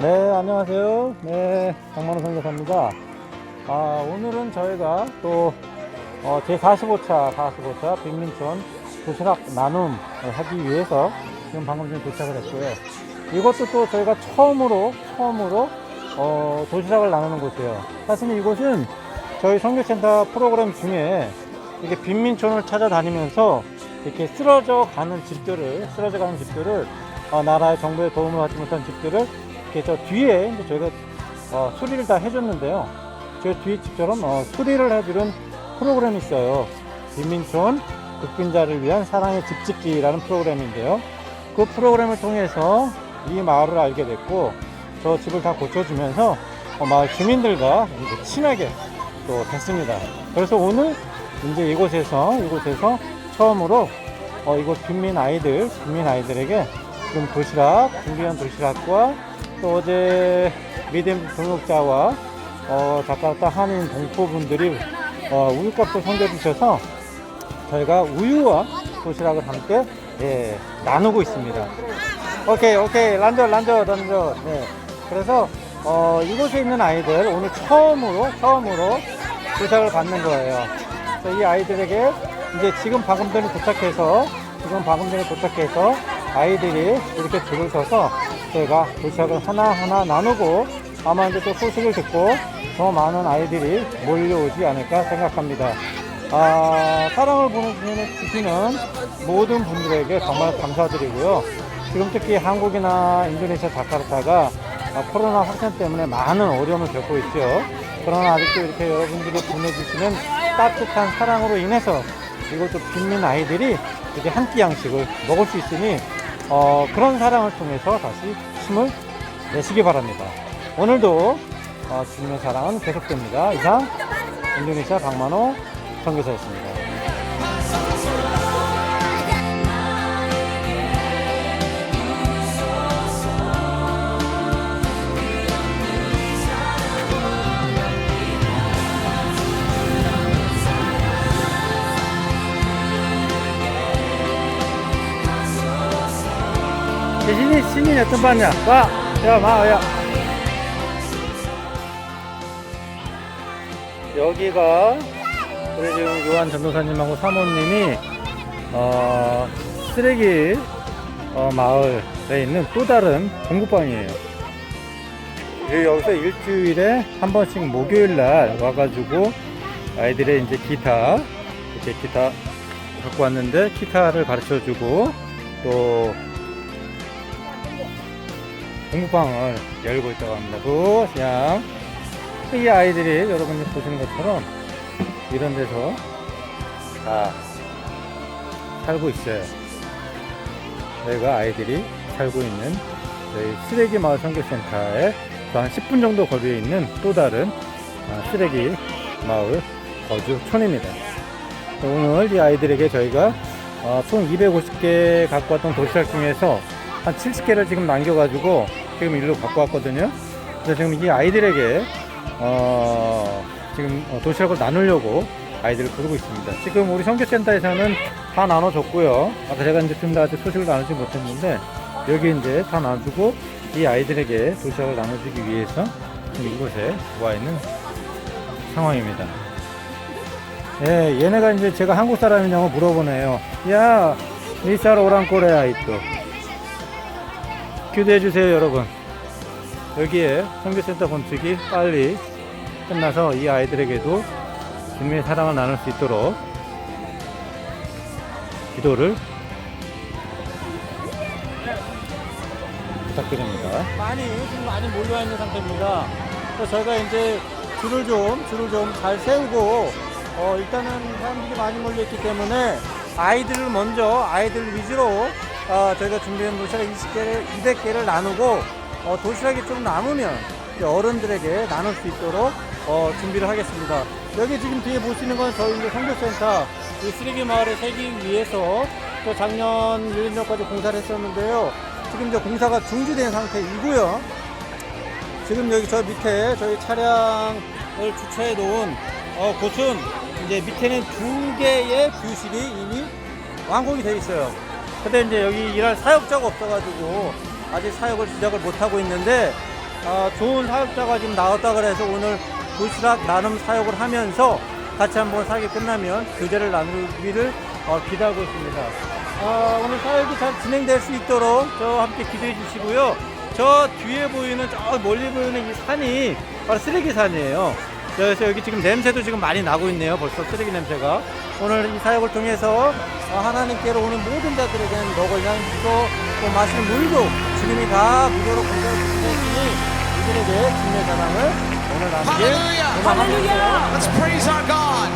네, 안녕하세요. 네, 강만호 선교사입니다. 아, 오늘은 저희가 또, 어, 제 45차, 45차 빅민촌 도시락 나눔을 하기 위해서 지금 방금 전에 도착을 했고요. 이것도 또 저희가 처음으로, 처음으로, 어, 도시락을 나누는 곳이에요. 사실 이곳은 저희 선교센터 프로그램 중에 이렇게 빈민촌을 찾아다니면서 이렇게 쓰러져 가는 집들을, 쓰러져 가는 집들을, 어, 나라의 정부의 도움을 받지 못한 집들을 이렇게 저 뒤에 이제 저희가 어, 수리를 다 해줬는데요. 저 뒤에 집처럼 어, 수리를 해주는 프로그램이 있어요. 빈민촌 극빈자를 위한 사랑의 집 짓기라는 프로그램인데요. 그 프로그램을 통해서 이 마을을 알게 됐고 저 집을 다 고쳐주면서 어, 마을 주민들과 이제 친하게 또 됐습니다. 그래서 오늘 이제 이곳에서 이곳에서 처음으로 어, 이곳 빈민 아이들 빈민 아이들에게 지금 도시락 준비한 도시락과 또 어제 미디엄 등록자와 어, 자카르타 한인 동포분들이 어, 우유값을 섬겨주셔서 저희가 우유와 도시락을 함께 예, 나누고 있습니다. 오케이 오케이 란저 란저 란저 네. 그래서 어, 이곳에 있는 아이들 오늘 처음으로 처음으로 도시락을 받는 거예요. 이 아이들에게 이제 지금 방금 전에 도착해서 지금 방금 전에 도착해서 아이들이 이렇게 줄을 서서 저희가 도시락을 하나하나 나누고 아마 이제 또 소식을 듣고 더 많은 아이들이 몰려오지 않을까 생각합니다. 아, 사랑을 보내주시는 주시는 모든 분들에게 정말 감사드리고요. 지금 특히 한국이나 인도네시아 자카르타가 아, 코로나 확산 때문에 많은 어려움을 겪고 있죠. 그러나 아직도 이렇게 여러분들이 보내주시는 따뜻한 사랑으로 인해서 이것도 빈민 아이들이 이렇게 한끼 양식을 먹을 수 있으니 어, 그런 사랑을 통해서 다시 힘을 내시기 바랍니다. 오늘도 어, 주님의 사랑은 계속됩니다. 이상 인도네시아 박만호 선교사였습니다. Ya. 여기가 우리 지금 요한 전도사님하고 사모님이 어, 쓰레기 어, 마을에 있는 또 다른 공부방이에요. 그 여기서 일주일에 한 번씩 목요일 날 와가지고 아이들의 이제 기타 이렇게 기타 갖고 왔는데 기타를 가르쳐 주고 또 공부방을 열고 있다고 합니다. 또 그냥 이 아이들이 여러분이 보시는 것처럼 이런 데서 다 살고 있어요. 여기가 아이들이 살고 있는 저희 쓰레기 마을 선교센터에 한 10분 정도 거리에 있는 또 다른 아, 쓰레기 마을 거주촌입니다. 오늘 이 아이들에게 저희가 어, 총 250개 갖고 왔던 도시락 중에서 한 70개를 지금 남겨가지고 지금 일로 갖고 왔거든요. 그래서 지금 이 아이들에게 어, 지금 어, 도시락을 나누려고 아이들을 부르고 있습니다. 지금 우리 선교센터에서는 다 나눠줬고요. 아까 제가 이제 좀더 아직 소식을 나누지 못했는데 여기 이제 다 나눠주고 이 아이들에게 도시락을 나눠주기 위해서 지금 이곳에 와 있는 상황입니다. 예, 얘네가 이제 제가 한국 사람이냐고 물어보네요. 야, 미사르 오랑코레아 이또. 기대해 주세요, 여러분. 여기에 선교센터 건축이 빨리 끝나서 이 아이들에게도 주님의 사랑을 나눌 수 있도록 기도를 부탁드립니다. 많이 지금 많이 몰려와 있는 상태입니다. 그래서 저희가 이제 줄을 좀 줄을 좀 잘 세우고 어, 일단은 사람들이 많이 몰려 있기 때문에 아이들을 먼저 아이들 위주로 어, 저희가 준비한 도시락 20개를 200개를 나누고 어, 도시락이 좀 남으면 어른들에게 나눌 수 있도록 어, 준비를 하겠습니다. 여기 지금 뒤에 보시는 건 저희 이제 선교센터 이 쓰레기 마을을 세기 위해서 또 작년 1년 전까지 공사를 했었는데요. 지금 이제 공사가 중지된 상태이고요. 지금 여기 저 밑에 저희 차량을 주차해 놓은 어, 곳은 이제 밑에는 두 개의 교실이 이미 완공이 되어 있어요. 근데 이제 여기 일할 사역자가 없어가지고 아직 사역을 시작을 못하고 있는데 아, 좋은 사역자가 지금 나왔다 그래서 오늘 도시락 나눔 사역을 하면서 같이 한번 사역이 끝나면 교제를 나누기를 어, 기대하고 있습니다. 아, 오늘 사역이 잘 진행될 수 있도록 저 함께 기도해 주시고요. 저 뒤에 보이는 저 멀리 보이는 이 산이 바로 쓰레기 산이에요. 그래서 여기 지금 냄새도 지금 많이 나고 있네요. 벌써 쓰레기 냄새가. 오늘 이 사역을 통해서 어, 하나님께로 오는 모든 자들에게는 먹을 양식도 또 마시는 물도 주님이 다 무료로 공개해 주시니 이들에게 주님의 사랑을 오늘 나누길 Hallelujah. Let's praise our God.